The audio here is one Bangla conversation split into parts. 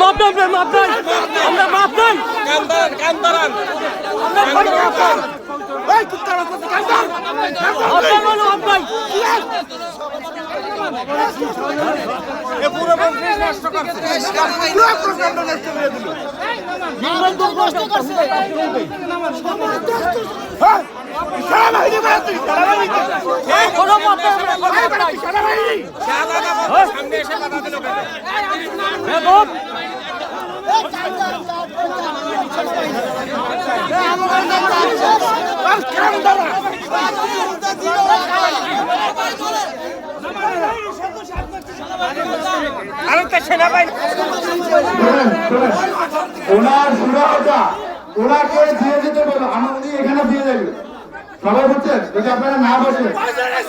মাপ দেন মাপ দেন আমরা মাপ দেন। কান্দারান কান্দারান আমরা ভোট মাপ দেন। এই কুত্তার কথা কাজ কর মাপ দেন বলো মাপ দেন এ পুরো বংশ নষ্ট করছে। পুরো প্রকাণ্ড নষ্ট করে দিল জীবন তো কষ্ট করছে হ্যাঁ সারা বাহিনী বেড়াচ্ছি সারা বাহিনী কোনো মাপ দেন আমরা কোনো মাপ দেন সারা বাহিনী শাহজাদা বলছে সামনে এসে বাধা দিল কেন এ বাপ আর কান্দারা আরে তো সেনাবাহিনী শোনেন, শোনেন। ওনার সুরাহটা ওনাকে দিয়ে যেতে বলো আমার উনি এখানে দিয়ে যাবে সবাই বুঝছেন? যদি আপনারা না বসেন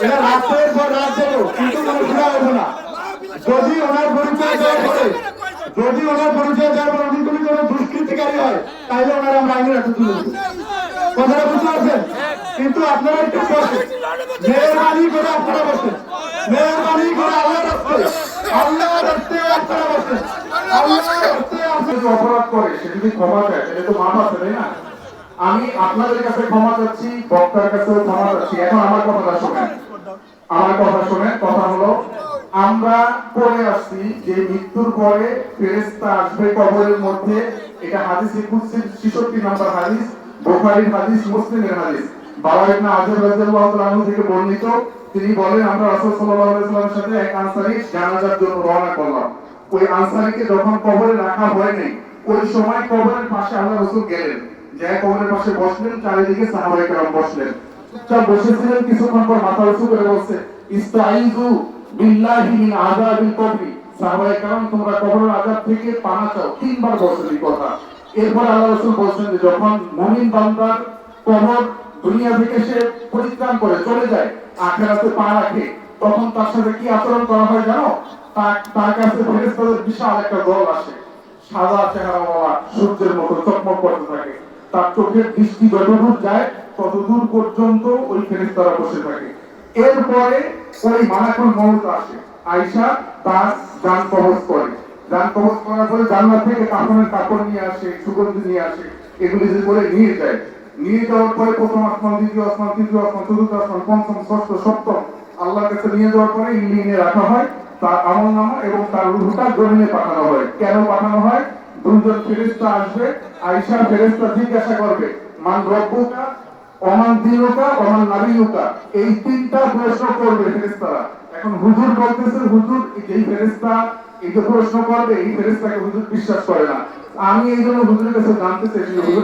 এটা রাত্রের পর রাত যাব কিন্তু কোনো সুরা হব না। যদি ওনার পরিচয় দেওয়ার পরে, যদি ওনার পরিচয় দেওয়ার পরে উনি কোনো দুষ্কৃতিকারী হয় তাহলে ওনার আমরা আইনের হাতে তুলে কথাটা বুঝতে পারছেন? কিন্তু আপনারা একটু বসেন। মেহরবানি করে আপনারা বসেন। মেহরবানি করে আল্লাহ রাস্তায় আমি আপনাদের কাছে ক্ষমা চাচ্ছি, বক্তার কাছেও ক্ষমা চাচ্ছি। এখন আমার কথাটা শোনেন। আমার কথা শোনেন, কথা হলো, আমরা পড়ে আসছি যে মৃত্যুর পরে ফেরেস্তা আসবে কবরের মধ্যে। এটা হাদিস 66 নম্বর হাদিস, বুখারীর হাদিস, মুসলিমের হাদিস। বাবা ইবনে আজর রাদিয়াল্লাহু তাআলা থেকে বর্ণিত। তিনি বলেন, আমরা রাসূল সাল্লাল্লাহু আলাইহি ওয়াসাল্লামের সাথে এক আনসারী জানাজার জন্য রওনা করলাম। ওই আনসারীকে যখন কবরে রাখা হয়নি, ওই সময় কবরের পাশে আল্লাহ রাসূল গেলেন। যে কবরের পাশে বসলেন, চারিদিকে সাহাবায়ে কেরাম বসলেন। চুপচাপ বসেছিলেন কিছুক্ষণ পর মাথা উঁচু করে বলছে ইস্তাইযু বিল্লাহি মিন আযাবিল কবরি। সাহাবায়ে কেরাম, তোমরা কবরের আযাব থেকে পানা চাও। তিনবার বলছেন এই কথা। এরপর আল্লাহ রাসূল বলছেন যে, যখন মুমিন বান্দার কবর দুনিয়া থেকে সে পরিত্রাণ করে চলে যায় আখেরাতে পা রাখে, তখন তার সাথে কি আচরণ করা হয় জানো? তার কাছে বিশাল একটা দল আসে। সাদা সূর্যের মতো চকমক করতে থাকে। তার চোখের দৃষ্টি যতদূর যায়, ততদূর পর্যন্ত ওই ফেরেশতারা বসে থাকে। এরপরে ওই মালাকুল মউত আসে। আয়েশা তার যান কবজ করে। যান কবজ করার পরে জান্নাত থেকে কাপড়ের কাপড় নিয়ে আসে, সুগন্ধি নিয়ে আসে। এগুলি যে করে নিয়ে যায়। নিয়ে যাওয়ার পরে প্রথম আসমান, দ্বিতীয় আসমান, তৃতীয় আসমান, চতুর্থ আসমান, পঞ্চম, ষষ্ঠ, সপ্তম আল্লাহর কাছে নিয়ে যাওয়ার পরে ইলিনে রাখা হয়, তার আমল নামা এবং তার রুহুটা জমিনে পাঠানো হয়। কেন পাঠানো হয়? দুজন ফেরেস্তা আসবে, আয়েশা ফেরেস্তা জিজ্ঞাসা করবে, মান রব্বুকা অমান দিনুকা অমান নাবিয়ুকা? এই তিনটা প্রশ্ন করবে ফেরেস্তারা এখন হুজুর বলতেছে, হুজুর, এই ফেরেস্তা এই যে প্রশ্ন করবে, এই ফেরেস্তাকে হুজুর বিশ্বাস করে না। আমি এই জন্য হুজুরের কাছে জানতে চাইছি যে হুজুর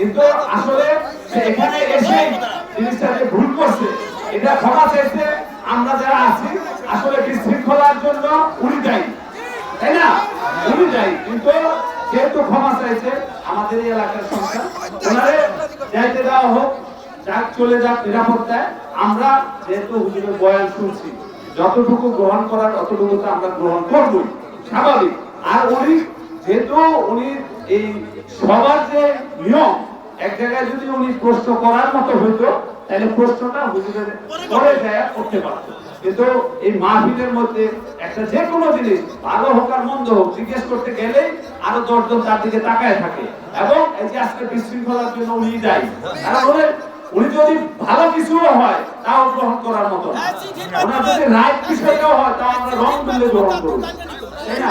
কিন্তু আসলে এখানে এসে জিনিসটা যে ভুল করছে। এটা ক্ষমা চাইছে। আমরা যারা আছি, আসলে বিশৃঙ্খলার জন্য উনি যাই তাই না? উনি যাই কিন্তু যেহেতু ক্ষমা চাইছে, আমাদের এলাকার সংখ্যা ওনারে যাইতে দেওয়া হোক, যাক চলে যাক নিরাপত্তায়। আমরা যেহেতু হুজুরের বয়ান শুনছি, যতটুকু গ্রহণ করার অতটুকু তো আমরা গ্রহণ করবই। স্বাভাবিক। আর উনি, যেহেতু উনি এই সবার যে নিয়ম এক জায়গায় যদি উনি প্রশ্ন করার মতো হইতো তাহলে প্রশ্নটা হুজুরের পরে যায় করতে পারতো কিন্তু এই মাহফিলের মধ্যে একটা যে কোনো জিনিস ভালো হোক আর মন্দ হোক জিজ্ঞেস করতে গেলেই আরও দশজন তার দিকে তাকায় থাকে। এবং এই যে আজকে বিশৃঙ্খলার জন্য উনি দায়ী কারণ উনি যদি ভালো কিছুও হয় তাও গ্রহণ করার মতো না। ওনার যদি রাইট বিষয়টাও হয় তাও আমরা রং তুলে গ্রহণ করব। তাই না?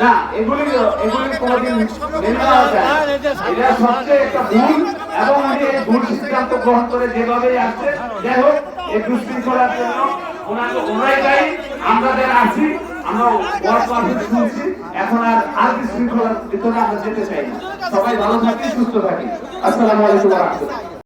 না এগুলি এগুলি কোনোদিন মেনে নেওয়া যায় এটা সবচেয়ে একটা ভুল এবং উনি এই ভুল সিদ্ধান্ত গ্রহণ করে যেভাবে আসছে যাই হোক এই দুশৃঙ্খলার জন্য ওনাকে ওনাই দায়ী আমরা যারা আছি আমরা ওয়ার্ড মাহফিল শুনছি এখন আর আর বিশৃঙ্খলার ভিতরে আমরা যেতে চাই না। সবাই ভালো থাকি সুস্থ থাকি। আসসালামু আলাইকুম ওয়া রাহমাতুল্লাহ।